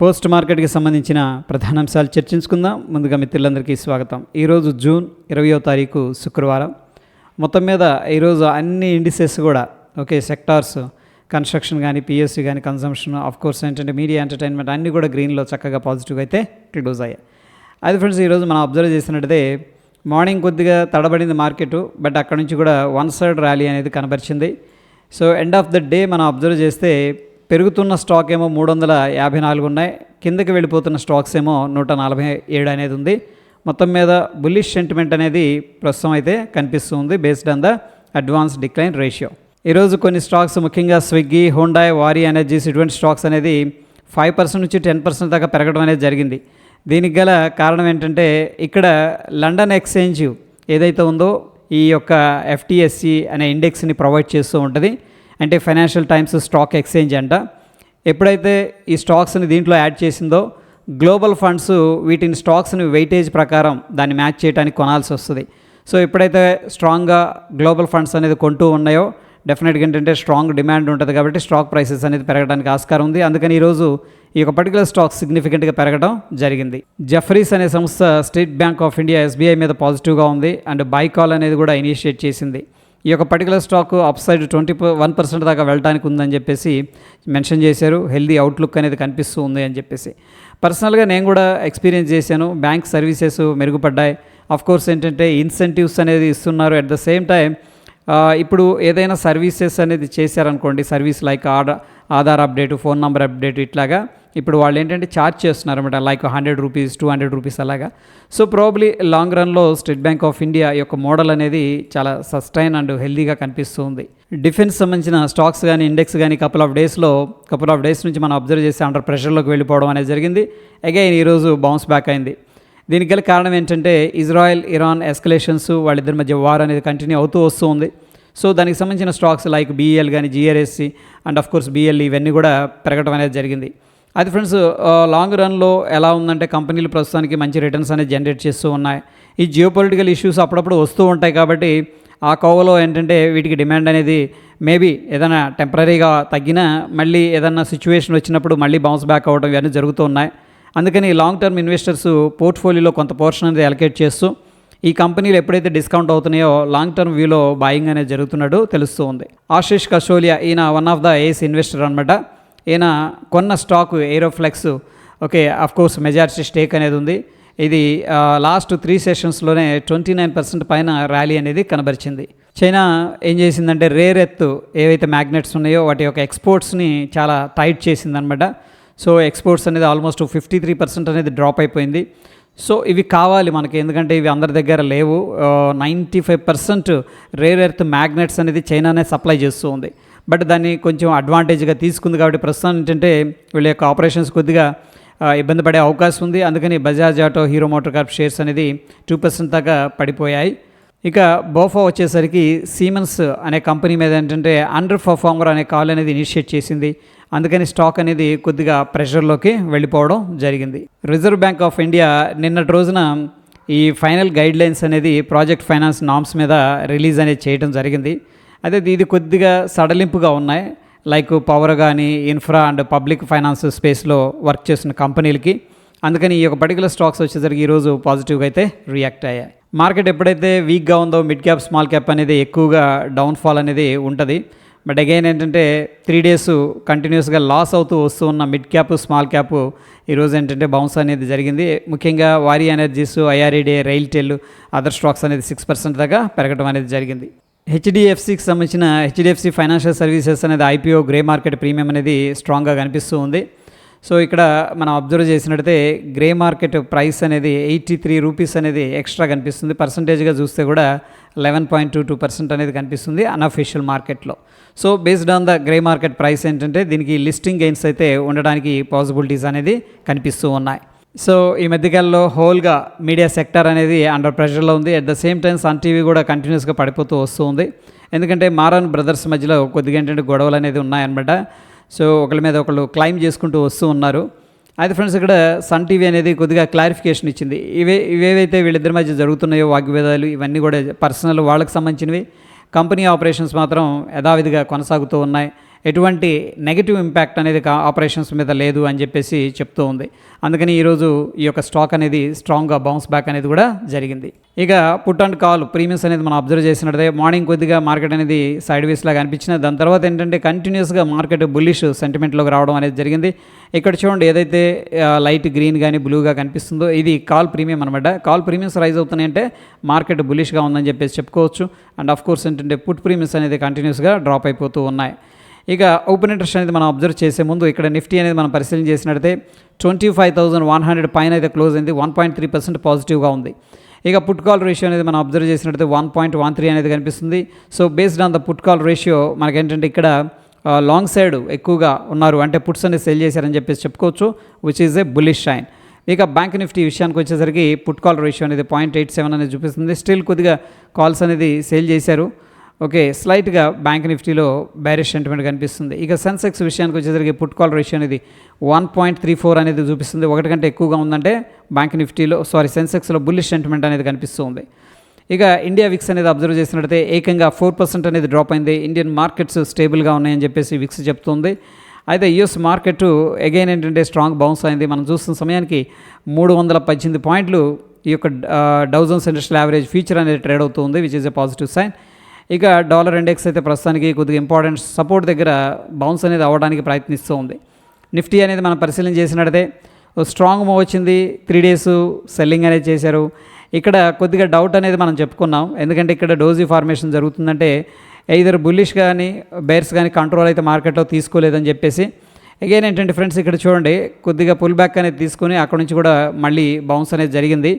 Post మార్కెట్కి సంబంధించిన ప్రధాన అంశాలు చర్చించుకుందాం. ముందుగా మిత్రులందరికీ స్వాగతం. ఈరోజు జూన్ ఇరవయో తారీఖు శుక్రవారం. మొత్తం మీద ఈరోజు అన్ని ఇండిసెస్ కూడా ఓకే సెక్టార్స్ కన్స్ట్రక్షన్ కానీ పిఎస్సి కానీ కన్సంప్షన్ ఆఫ్ కోర్స్ ఏంటంటే మీడియా ఎంటర్టైన్మెంట్ అన్నీ కూడా గ్రీన్లో చక్కగా పాజిటివ్గా అయితే క్లోజ్ అయ్యాయి. అది ఫ్రెండ్స్ ఈరోజు మనం అబ్జర్వ్ చేసినట్టయితే మార్నింగ్ కొద్దిగా తడబడింది మార్కెట్ బట్ అక్కడ నుంచి కూడా వన్ సైడ్ ర్యాలీ అనేది కనబరిచింది. So end of the day మనం అబ్జర్వ్ చేస్తే పెరుగుతున్న స్టాక్ ఏమో మూడు వందల యాభై నాలుగు ఉన్నాయి. కిందకి వెళ్ళిపోతున్న స్టాక్స్ ఏమో నూట నలభై ఏడు అనేది ఉంది. మొత్తం మీద బుల్లిష్ సెంటిమెంట్ అనేది ప్రస్తుతం అయితే కనిపిస్తుంది based on the advance decline ratio ఈరోజు కొన్ని స్టాక్స్ ముఖ్యంగా స్విగ్గీ హోండాయ్ వారి ఎనర్జీస్ ఇటువంటి స్టాక్స్ అనేది ఫైవ్ పర్సెంట్ నుంచి టెన్ పర్సెంట్ దాకా పెరగడం అనేది జరిగింది. దీనికి గల కారణం ఏంటంటే ఇక్కడ లండన్ ఎక్స్చేంజ్ ఏదైతే ఉందో ఈ యొక్క ఎఫ్టీఎస్సి అనే ఇండెక్స్ని ప్రొవైడ్ చేస్తూ ఉంటుంది. అంటే ఫైనాన్షియల్ టైమ్స్ స్టాక్ ఎక్స్చేంజ్ అంట. ఎప్పుడైతే ఈ స్టాక్స్ని దీంట్లో యాడ్ చేసిందో గ్లోబల్ ఫండ్స్ వీటిని స్టాక్స్ని వెయిటేజ్ ప్రకారం దాన్ని మ్యాచ్ చేయడానికి కొనాల్సి వస్తుంది. సో ఎప్పుడైతే స్ట్రాంగ్గా గ్లోబల్ ఫండ్స్ అనేది కొంటూ ఉన్నాయో డెఫినెట్గా ఏంటంటే స్ట్రాంగ్ డిమాండ్ ఉంటుంది కాబట్టి స్టాక్ ప్రైసెస్ అనేది పెరగడానికి ఆస్కారం ఉంది. అందుకని ఈరోజు ఈ యొక్క పర్టికులర్ స్టాక్ సిగ్నిఫికెంట్గా పెరగడం జరిగింది. జఫరీస్ అనే సంస్థ State Bank of India SBI మీద పాజిటివ్గా ఉంది. అండ్ బై కాల్ అనేది కూడా ఇనిషియేట్ చేసింది. ఈ యొక్క particular stock upside twenty one percent దాకా వెళ్ళడానికి ఉందని చెప్పేసి మెన్షన్ చేశారు. హెల్దీ అవుట్లుక్ అనేది కనిపిస్తూ ఉంది అని చెప్పేసి. పర్సనల్గా నేను కూడా ఎక్స్పీరియన్స్ చేశాను. బ్యాంక్ సర్వీసెస్ మెరుగుపడ్డాయి. అఫ్ కోర్స్ ఏంటంటే ఇన్సెంటివ్స్ అనేది ఇస్తున్నారు. అట్ ద సేమ్ టైం ఇప్పుడు ఏదైనా సర్వీసెస్ అనేది చేశారనుకోండి service like order Aadhaar update phone number update ఇట్లాగా ఇప్పుడు వాళ్ళు ఏంటంటే ఛార్జ్ చేస్తున్నారు అనమాట like hundred rupees two hundred rupees అలాగా. సో ప్రాబ్లీ లాంగ్ రన్లో స్టేట్ బ్యాంక్ ఆఫ్ ఇండియా యొక్క మోడల్ అనేది చాలా సస్టైన్ అండ్ హెల్దీగా కనిపిస్తుంది. డిఫెన్స్ సంబంధించిన స్టాక్స్ కానీ ఇండెక్స్ కానీ కపుల్ ఆఫ్ డేస్లో కపుల్ ఆఫ్ డేస్ నుంచి మనం అబ్జర్వ్ చేసి అండర్ ప్రెషర్లోకి వెళ్ళిపోవడం అనేది జరిగింది. అగైన్ ఈరోజు బౌన్స్ బ్యాక్ అయింది. దీనికి గల కారణం ఏంటంటే ఇజ్రాయెల్ ఇరాన్ ఎస్కలేషన్స్ వాళ్ళిద్దరి మధ్య వార్ అనేది కంటిన్యూ అవుతూ వస్తూ ఉంది. సో దానికి సంబంధించిన స్టాక్స్ లైక్ బీఎల్ కానీ GRSC and of course BL ఇవన్నీ కూడా పెరగడం అనేది జరిగింది. అది ఫ్రెండ్స్ లాంగ్ రన్లో ఎలా ఉందంటే కంపెనీలు ప్రస్తుతానికి మంచి రిటర్న్స్ అనేది జనరేట్ చేస్తూ ఉన్నాయి. ఈ జియో పొలిటికల్ ఇష్యూస్ అప్పుడప్పుడు వస్తూ ఉంటాయి కాబట్టి ఆ కోవలో ఏంటంటే వీటికి డిమాండ్ అనేది మేబీ ఏదైనా టెంపరీగా తగ్గినా మళ్ళీ ఏదైనా సిచ్యువేషన్ వచ్చినప్పుడు మళ్ళీ బౌన్స్ బ్యాక్ అవ్వడం ఇవన్నీ జరుగుతూ ఉన్నాయి. అందుకని లాంగ్ టర్మ్ ఇన్వెస్టర్స్ పోర్ట్ఫోలియోలో కొంత పోర్షన్ అనేది అలకేట్ చేస్తూ ఈ కంపెనీలు ఎప్పుడైతే డిస్కౌంట్ అవుతున్నాయో లాంగ్ టర్మ్ వ్యూలో బాయింగ్ అనేది జరుగుతున్నట్టు తెలుస్తూ ఉంది. ఆశీష్ కషోలియా ఈయన one of the ace investor అనమాట ఈయన కొన్న stock Aeroflex okay course majority stake అనేది ఉంది. ఇది లాస్ట్ త్రీ సెషన్స్లోనే ట్వంటీ నైన్ పర్సెంట్ పైన ర్యాలీ అనేది కనబరిచింది. చైనా ఏం చేసిందంటే రేర్ ఎత్ ఏవైతే మ్యాగ్నెట్స్ ఉన్నాయో వాటి యొక్క ఎక్స్పోర్ట్స్ని చాలా టైట్ చేసిందనమాట సో ఎక్స్పోర్ట్స్ అనేది ఆల్మోస్ట్ ఫిఫ్టీ త్రీ పర్సెంట్ అనేది డ్రాప్ అయిపోయింది. సో ఇవి కావాలి మనకి ఎందుకంటే ఇవి అందరి దగ్గర లేవు. Ninety five percent rare earth magnets అనేది చైనానే సప్లై చేస్తూ ఉంది బట్ దాన్ని కొంచెం అడ్వాంటేజ్గా తీసుకుంది కాబట్టి ప్రస్తుతం ఏంటంటే వీళ్ళ యొక్క ఆపరేషన్స్ కొద్దిగా ఇబ్బంది పడే అవకాశం ఉంది. అందుకని Bajaj auto hero motor Corp shares అనేది టూ పర్సెంట్ దాకా పడిపోయాయి. ఇక బోఫా వచ్చేసరికి సీమెన్స్ అనే కంపెనీ మీద ఏంటంటే అండర్ పర్ఫార్మర్ అనే కాల్ అనేది ఇనిషియేట్ చేసింది. అందుకని స్టాక్ అనేది కొద్దిగా ప్రెషర్లోకి వెళ్ళిపోవడం జరిగింది. రిజర్వ్ బ్యాంక్ ఆఫ్ ఇండియా నిన్నటి రోజున ఈ ఫైనల్ గైడ్ లైన్స్ అనేది ప్రాజెక్ట్ ఫైనాన్స్ నామ్స్ మీద రిలీజ్ అనేది చేయడం జరిగింది. అదే ఇది కొద్దిగా సడలింపుగా ఉన్నాయి. లైక్ పవర్ కానీ ఇన్ఫ్రా అండ్ పబ్లిక్ ఫైనాన్స్ స్పేస్లో వర్క్ చేస్తున్న కంపెనీలకి. అందుకని ఈ యొక్క పర్టికులర్ స్టాక్స్ వచ్చేసరికి ఈరోజు పాజిటివ్గా అయితే రియాక్ట్ అయ్యాయి. మార్కెట్ ఎప్పుడైతే వీక్గా ఉందో మిడ్ క్యాప్ స్మాల్ క్యాప్ అనేది ఎక్కువగా డౌన్ఫాల్ అనేది ఉంటుంది. బట్ అగైన్ ఏంటంటే త్రీ డేస్ కంటిన్యూస్గా లాస్ అవుతూ వస్తూ ఉన్న మిడ్ క్యాప్ స్మాల్ క్యాప్ ఈరోజు ఏంటంటే బౌన్స్ అనేది జరిగింది. ముఖ్యంగా వారి energies IREDA RailTel other stocks అనేది సిక్స్ పర్సెంట్ దాకా పెరగడం అనేది జరిగింది. హెచ్డిఎఫ్సికి సంబంధించిన హెచ్డిఎఫ్సి ఫైనాన్షియల్ సర్వీసెస్ అనేది ఐపీఓ గ్రే మార్కెట్ ప్రీమియం అనేది స్ట్రాంగ్గా కనిపిస్తూ ఉంది. సో ఇక్కడ మనం అబ్జర్వ్ చేసినట్టయితే గ్రే మార్కెట్ ప్రైస్ అనేది ఎయిటీ త్రీ రూపీస్ అనేది ఎక్స్ట్రా కనిపిస్తుంది. పర్సంటేజ్గా చూస్తే కూడా eleven point two two percent అనేది కనిపిస్తుంది అన్అఫీషియల్ మార్కెట్లో. So based on the grey market price ఏంటంటే దీనికి లిస్టింగ్ గెయిన్స్ అయితే ఉండడానికి పాసిబిలిటీస్ అనేది కనిపిస్తూ ఉన్నాయి. సో ఈ మధ్యకాలంలో హోల్గా మీడియా సెక్టర్ అనేది అండర్ ప్రెషర్లో ఉంది. At the same time Sun TV కూడా కంటిన్యూస్గా పడిపోతూ వస్తూ ఉంది. ఎందుకంటే మారాన్ బ్రదర్స్ మధ్యలో కొద్దిగా ఏంటంటే గొడవలు అనేది ఉన్నాయన్నమాట. సో ఒకళ్ళ మీద ఒకళ్ళు క్లైమ్ చేసుకుంటూ వస్తూ ఉన్నారు. అయితే ఫ్రెండ్స్ ఇక్కడ సన్ టీవీ అనేది కొద్దిగా క్లారిఫికేషన్ ఇచ్చింది. ఇవే ఇవేవైతే వీళ్ళిద్దరి మధ్య జరుగుతున్నాయో వాగ్వివాదాలు ఇవన్నీ కూడా పర్సనల్ వాళ్ళకి సంబంధించినవి. కంపెనీ ఆపరేషన్స్ మాత్రం యథావిధిగా కొనసాగుతూ ఉన్నాయి. ఎటువంటి నెగిటివ్ ఇంపాక్ట్ అనేది కా- ఆపరేషన్స్ మీద లేదు అని చెప్పేసి చెప్తూ ఉంది. అందుకని ఈరోజు ఈ యొక్క స్టాక్ అనేది స్ట్రాంగ్గా బౌన్స్ బ్యాక్ అనేది కూడా జరిగింది. ఇక పుట్ అండ్ కాల్ ప్రీమియమ్స్ అనేది మనం అబ్జర్వ్ చేసినట్టే మార్నింగ్ కొద్దిగా మార్కెట్ అనేది సైడ్ వేస్ లాగా అనిపించిన దాని తర్వాత ఏంటంటే కంటిన్యూస్గా మార్కెట్ బుల్లిష్ సెంటిమెంట్లోకి రావడం అనేది జరిగింది. ఇక్కడ చూడండి ఏదైతే లైట్ గ్రీన్ కానీ బ్లూగా కనిపిస్తుందో ఇది కాల్ ప్రీమియం అనమాట కాల్ ప్రీమియమ్స్ రైజ్ అవుతున్నాయంటే మార్కెట్ బుల్లిష్గా ఉందని చెప్పేసి చెప్పుకోవచ్చు. అండ్ ఆఫ్ కోర్స్ ఏంటంటే పుట్ ప్రీమియమ్స్ అనేది కంటిన్యూస్గా డ్రాప్ అయిపోతూ ఉన్నాయి. ఇక ఓపెన్ ఇంట్రెస్ట్ అనేది మనం అబ్జర్వ్ చేసే ముందు ఇక్కడ నిఫ్టీ అనేది మనం పరిశీలన చేసినట్లయితే twenty five thousand one hundred పైన అయితే క్లోజ్ అయింది. వన్ పాయింట్ త్రీ పర్సెంట్ పాజిటివ్గా ఉంది. ఇక పుట్ కాల్ రేషియో అనేది మనం అబ్జర్వ్ చేసినట్లయితే వన్ పాయింట్ వన్ త్రీ అనేది కనిపిస్తుంది. So based on the put call ratio మనకేంటంటే ఇక్కడ లాంగ్ సైడ్ ఎక్కువగా ఉన్నారు. అంటే పుట్స్ అనేది సెల్ చేశారని చెప్పేసి చెప్పుకోవచ్చు which is a bullish sign ఇక బ్యాంక్ నిఫ్టీ విషయానికి వచ్చేసరికి పుట్ కాల్ రేషియో అనేది పాయింట్ ఎయిట్ సెవెన్ అనేది చూపిస్తుంది. స్టిల్ కొద్దిగా కాల్స్ అనేది సేల్ చేశారు. ఓకే స్లైట్గా బ్యాంక్ నిఫ్టీలో బ్యారిష్ సెంటిమెంట్ కనిపిస్తుంది. ఇక సెన్సెక్స్ విషయానికి వచ్చేసరికి పుట్ కాల్ రేషియో అనేది వన్ పాయింట్ త్రీ ఫోర్ అనేది చూపిస్తుంది. ఒకటి కంటే ఎక్కువగా ఉందంటే బ్యాంక్ నిఫ్టీలో సారీ సెన్సెక్స్లో బుల్లిష్ సెంటిమెంట్ అనేది కనిపిస్తుంది. ఇక ఇండియా విక్స్ అనేది అబ్జర్వ్ చేసినట్టయితే ఏకంగా ఫోర్ పర్సెంట్ అనేది డ్రాప్ అయింది. ఇండియన్ మార్కెట్స్ స్టేబుల్గా ఉన్నాయని చెప్పేసి విక్స్ చెప్తుంది. అయితే యుఎస్ మార్కెట్ అగైన్ ఏంటంటే స్ట్రాంగ్ బౌన్స్ అయింది. మనం చూస్తున్న సమయానికి మూడు వందల పద్దెనిమిది పాయింట్లు ఈ యొక్క Dow Jones industrial average future అనేది ట్రేడ్ అవుతుంది which is a positive sign ఇక డాలర్ ఇండెక్స్ అయితే ప్రస్తుతానికి కొద్దిగా ఇంపార్టెంట్ సపోర్ట్ దగ్గర బౌన్స్ అనేది అవ్వడానికి ప్రయత్నిస్తూ ఉంది. నిఫ్టీ అనేది మనం పరిశీలన చేసినట్టే స్ట్రాంగ్ మూవ్ వచ్చింది. త్రీ డేస్ సెల్లింగ్ అనేది చేశారు. ఇక్కడ కొద్దిగా డౌట్ అనేది మనం చెప్పుకున్నాం. ఎందుకంటే ఇక్కడ డోజీ ఫార్మేషన్ జరుగుతుందంటే ఇద్దరు బుల్లిష్ కానీ బేర్స్ కానీ కంట్రోల్ అయితే మార్కెట్లో తీసుకోలేదని చెప్పేసి అగైన్ ఏంటంటే ఫ్రెండ్స్ ఇక్కడ చూడండి కొద్దిగా పుల్ బ్యాక్ అనేది తీసుకొని అక్కడ నుంచి కూడా మళ్ళీ బౌన్స్ అనేది జరిగింది.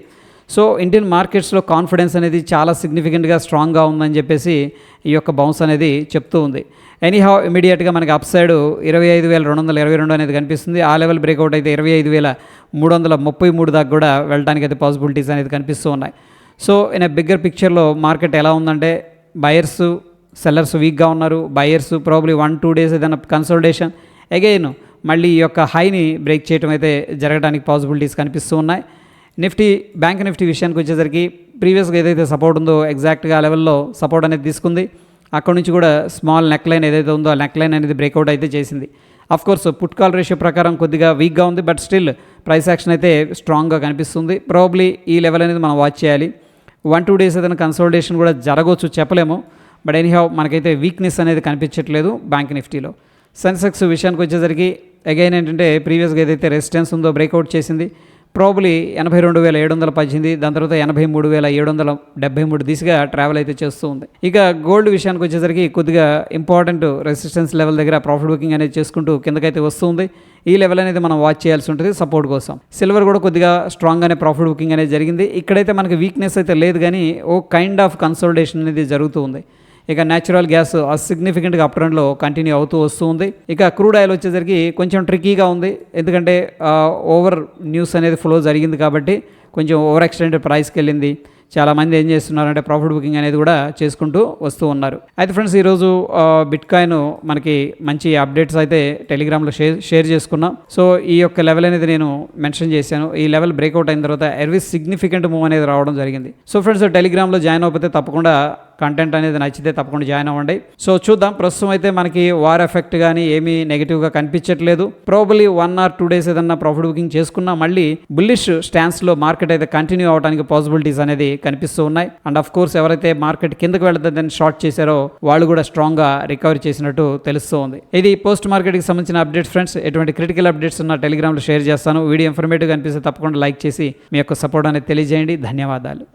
సో ఇండియన్ మార్కెట్స్లో కాన్ఫిడెన్స్ అనేది చాలా సిగ్నిఫికెంట్గా స్ట్రాంగ్గా ఉందని చెప్పేసి ఈ యొక్క బౌన్స్ అనేది చెప్తూ ఉంది. ఎనీహౌ ఇమీడియట్గా మనకి అప్ సైడ్ ఇరవై ఐదు వేల రెండు వందల ఇరవై రెండు అనేది కనిపిస్తుంది. ఆ లెవెల్ బ్రేక్అవుట్ అయితే ఇరవై ఐదు వేల మూడు వందల ముప్పై మూడు దాకా కూడా వెళ్ళడానికి అయితే పాసిబిలిటీస్ అనేది కనిపిస్తూ ఉన్నాయి. సో ఇన్ బిగ్గర్ పిక్చర్లో మార్కెట్ ఎలా ఉందంటే బయర్స్ సెల్లర్స్ వీక్గా ఉన్నారు. Buyers probably one two days ఏదైనా కన్సల్టేషన్ అగైన్ మళ్ళీ ఈ యొక్క హైని బ్రేక్ చేయడం అయితే జరగడానికి పాసిబిలిటీస్ కనిపిస్తూ ఉన్నాయి. నిఫ్టీ బ్యాంక్ నిఫ్టీ విషయానికి వచ్చేసరికి ప్రీవియస్గా ఏదైతే సపోర్ట్ ఉందో ఎగ్జాక్ట్గా ఆ లెవెల్లో సపోర్ట్ అనేది తీసుకుంది. అక్కడ నుంచి కూడా స్మాల్ నెక్ లైన్ ఏదైతే ఉందో ఆ నెక్ లైన్ అనేది బ్రేక్అవుట్ అయితే చేసింది. Of course put call ratio ప్రకారం కొద్దిగా వీక్గా ఉంది బట్ స్టిల్ ప్రైస్ యాక్షన్ అయితే స్ట్రాంగ్గా కనిపిస్తుంది. ప్రాబ్లీ ఈ లెవెల్ అనేది మనం వాచ్ చేయాలి. వన్ టూ డేస్ ఏదైనా కన్సల్టేషన్ కూడా జరగవచ్చు చెప్పలేము. బట్ ఎనీహౌ మనకైతే వీక్నెస్ అనేది కనిపించట్లేదు బ్యాంక్ నిఫ్టీలో. సెన్సెక్స్ విషయానికి వచ్చేసరికి అగైన్ ఏంటంటే ప్రీవియస్గా ఏదైతే రెసిస్టెన్స్ ఉందో బ్రేక్అవుట్ చేసింది ప్రాబ్లీ ఎనభై రెండు వేల ఏడు వందల పద్దెనిమిది దాని తర్వాత ఎనభై మూడు వేల ఏడు వందల డెబ్బై మూడు దిశగా ట్రావెల్ అయితే చేస్తూ ఉంది. ఇక గోల్డ్ విషయానికి వచ్చేసరికి కొద్దిగా ఇంపార్టెంట్ రెసిస్టెన్స్ లెవెల్ దగ్గర ప్రాఫిట్ బుకింగ్ అనేది చేసుకుంటూ కిందకైతే వస్తుంది ఈ లెవెల్ అనేది మనం వాచ్ చేయాల్సి ఉంటుంది సపోర్ట్ కోసం. సిల్వర్ కూడా కొద్దిగా స్ట్రాంగ్గానే ప్రాఫిట్ బుకింగ్ అనేది జరిగింది. ఇక్కడైతే మనకి వీక్నెస్ అయితే లేదు కానీ ఓ కైండ్ ఆఫ్ కన్సల్టేషన్ అనేది జరుగుతూ ఉంది. ఇక న్యాచురల్ గ్యాస్ సిగ్నిఫికెంట్గా అప్ ట్రెండ్లో కంటిన్యూ అవుతూ వస్తూ ఉంది ఇక క్రూడ్ ఆయిల్ వచ్చేసరికి కొంచెం ట్రిక్కీగా ఉంది. ఎందుకంటే ఓవర్ న్యూస్ అనేది ఫ్లో జరిగింది కాబట్టి కొంచెం ఓవర్ ఎక్స్టెండ్ ప్రైస్కి వెళ్ళింది చాలామంది ఏం చేస్తున్నారంటే ప్రాఫిట్ బుకింగ్ అనేది కూడా చేసుకుంటూ వస్తూ ఉన్నారు. అయితే ఫ్రెండ్స్ ఈరోజు బిట్ కాయిన్ మనకి మంచి అప్డేట్స్ అయితే టెలిగ్రామ్లో షేర్ షేర్ చేసుకున్నాం. సో ఈ యొక్క లెవెల్ అనేది నేను మెన్షన్ చేశాను. ఈ లెవెల్ బ్రేక్అవుట్ అయిన తర్వాత ఎర్వీ సిగ్నిఫికెంట్ మూవ్ అనేది రావడం జరిగింది. సో ఫ్రెండ్స్ టెలిగ్రామ్లో జాయిన్ అయిపోతే తప్పకుండా కంటెంట్ అనేది నచ్చితే తప్పకుండా జాయిన్ అవ్వండి. సో చూద్దాం. ప్రస్తుతం అయితే మనకి వార్ ఎఫెక్ట్ కానీ ఏమీ నెగిటివ్గా కనిపించట్లేదు. Probably one or two days ఏదన్నా ప్రాఫిట్ బుకింగ్ చేసుకున్నా మళ్ళీ బుల్లిష్ స్టాన్స్లో మార్కెట్ అయితే కంటిన్యూ అవడానికి పాసిబిలిటీస్ అనేది కనిపిస్తూ ఉన్నాయి. అండ్ ఆఫ్ కోర్స్ ఎవరైతే మార్కెట్ కిందకు వెళ్తుందని షార్ట్ చేశారో వాళ్ళు కూడా స్ట్రాంగ్గా రికవరీ చేసినట్టు తెలుస్తూ ఉంది. ఇది పోస్ట్ మార్కెట్కి సంబంధించిన అప్డేట్స్ ఫ్రెండ్స్ ఎటువంటి క్రిటికల్ అప్డేట్స్ ఉన్న టెలిగ్రామ్లో షేర్ చేస్తాను. వీడియో ఇన్ఫర్మేటివ్ అనిపిస్తే తప్పకుండా లైక్ చేసి మీ యొక్క సపోర్ట్ అనేది తెలియజేయండి. ధన్యవాదాలు.